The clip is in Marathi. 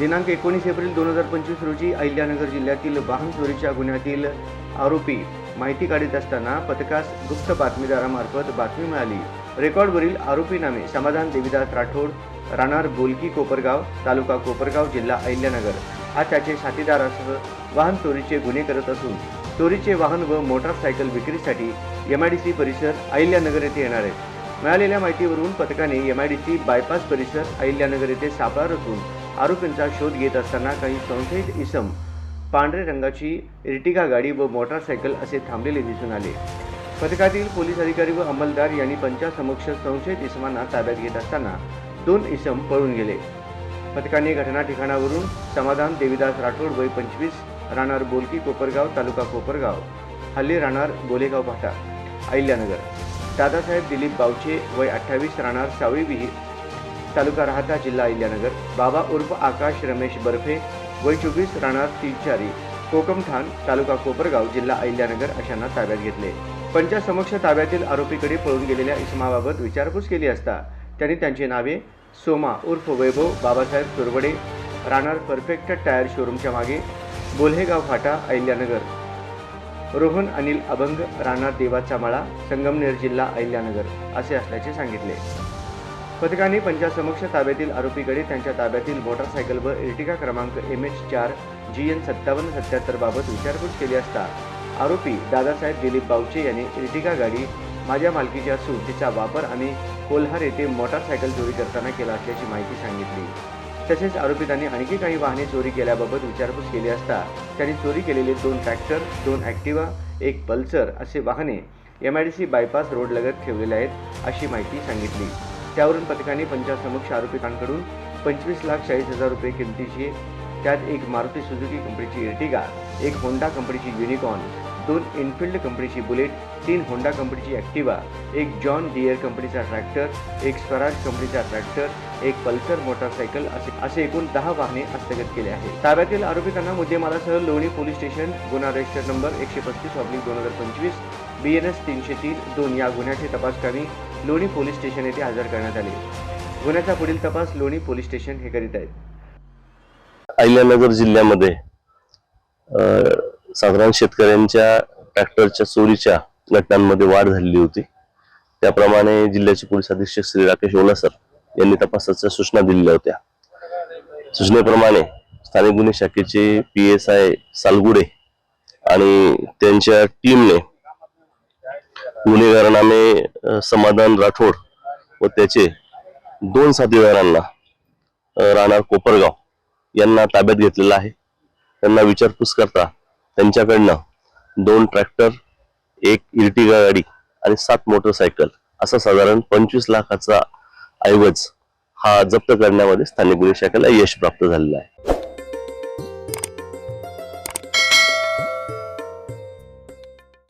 दिनांक एकोणीस एप्रिल दोन हजार पंचवीस रोजी अहिल्यानगर जिल्ह्यातील वाहन चोरीच्या गुन्ह्यातील आरोपी माहिती काढत असताना पथकास गुप्त बातमीदारामार्फत बातमी मिळाली. रेकॉर्डवरील आरोपी नामे समाधान देवीदास राठोड राहणार बोलकी कोपरगाव तालुका कोपरगाव जिल्हा अहिल्यानगर. हा त्याचे साथीदारासह वाहन चोरीचे गुन्हे करत असून चोरीचे वाहन व मोटारसायकल विक्रीसाठी एमआयडीसी परिसर अहिल्यानगर येथे येणार आहेत मिळालेल्या माहितीवरून पथकाने एमआयडीसी बायपास परिसर अहिल्यानगर येथे सापळा रचून आरोपींचा शोध घेत असताना काही संशयित इसम पांढरे रंगाची इर्टिगा गाडी व मोटारसायकल असे थांबलेले दिसून आले. पथकातील पोलीस अधिकारी व अंमलदार यांनी पंचासमक्ष संशयित इसमांना ताब्यात घेत असताना दोन इसम पळून गेले. पथकाने घटना ठिकाणावरून समाधान देवीदास राठोड वय पंचवीस राहणार बोलकी कोपरगाव तालुका कोपरगाव हल्ली राहणार गोलेगाव भाटा अहिल्यानगर. दादासाहेब दिलीप बावचे वय अठ्ठावीस राहणार सावळी विहीर तालुका राहता जिल्हा अहिल्यानगर. बाबा उर्फ आकाश रमेश बर्फे वय चोवीस राहणार तिचारी कोकमठाण तालुका कोपरगाव जिल्हा अहिल्यानगर अशांना ताब्यात घेतले. पंचासमक्ष ताब्यातील आरोपीकडे पळून गेलेल्या इसमाबाबत विचारपूस केली असता त्यांनी त्यांची नावे सोमा उर्फ वैभव बाबासाहेब चोरवडे राहणार परफेक्ट टायर शोरूमच्या मागे बोल्हेगाव फाटा अहिल्यानगर. रोहन अनिल अभंग राणार देवाचा मळा संगमनेर जिल्हा अहिल्यानगर असे असल्याचे सांगितले. पथकाने पंचासमक्ष ताब्यातील आरोपीकडे त्यांच्या ताब्यातील मोटारसायकल व इर्टिका क्रमांक एम एच चार जी एन सत्तावन्न सत्याहत्तर बाबत विचारपूस केली असता आरोपी दादासाहेब दिलीप बावचे यांनी इर्टिका गाडी माझ्या मालकीची असून तिचा वापर आम्ही कोल्हार येथे मोटारसायकल चोरी करताना केला असल्याची माहिती सांगितली. तसेच आरोपितांनी आणखी काही वाहने चोरी केल्याबाबत विचारपूस केली असता त्यांनी चोरी केलेले दोन ट्रॅक्टर दोन ॲक्टिवा एक पल्सर असे वाहने M I D C bypass रोडलगत ठेवलेले आहेत अशी माहिती सांगितली. त्यावरून पथकाने पंचासमक्ष आरोपितांकडून पंचवीस लाख चाळीस हजार रुपये किमतीची त्यात एक मारुती सुझुकी कंपनीची इर्टिगा एक होंडा कंपनीची युनिकॉर्न दोन इनफिल्ड कंपनीची बुलेट तीन होंडा कंपनीची ॲक्टिवा एक जॉन डिअर कंपनीचा ट्रॅक्टर एक स्वराज कंपनीचा ट्रॅक्टर एक पल्सर मोटारसायकल असे असे एकूण दहा वाहने हस्तगत केले आहेत. ताब्यातील आरोपितांना मुद्देमालासह लोणी पोलीस स्टेशन गुन्हा रजिस्टर नंबर एकशे पस्तीस ऑब्लिक दोन हजार पंचवीस बी एन एस तीनशे तीन दोन या गुन्ह्याची तपासकामी लोणी पोलीस स्टेशन येथे हजर करण्यात आले. गुन्ह्याचा पुढील तपास लोणी पोलीस स्टेशन हे करीत आहेत. अहिल्यानगर जिल्ह्यामध्ये साधारण शेतकऱ्यांच्या ट्रॅक्टरच्या चोरीच्या घटनांमध्ये वाढ झालेली होती. त्याप्रमाणे जिल्ह्याचे पोलीस अधीक्षक श्री राकेश ओलासर यांनी तपासाच्या सूचना दिलेल्या होत्या. सूचनेप्रमाणे स्थानिक गुन्हे शाखेचे पी एस आय सालगुडे आणि त्यांच्या टीमने गुन्हेगारांनामे अ, समाधान राठोड व त्याचे दोन साथीदारांना राहणार कोपरगाव यांना ताब्यात घेतलेला आहे. त्यांना विचारपूस करता त्यांच्याकडनं दोन ट्रॅक्टर एक इर्टिगा गाडी आणि सात मोटरसायकल असा साधारण पंचवीस लाखाचा ऐवज हा जप्त करण्यामध्ये स्थानिक गुन्हे शाखेला यश प्राप्त झालेलं आहे.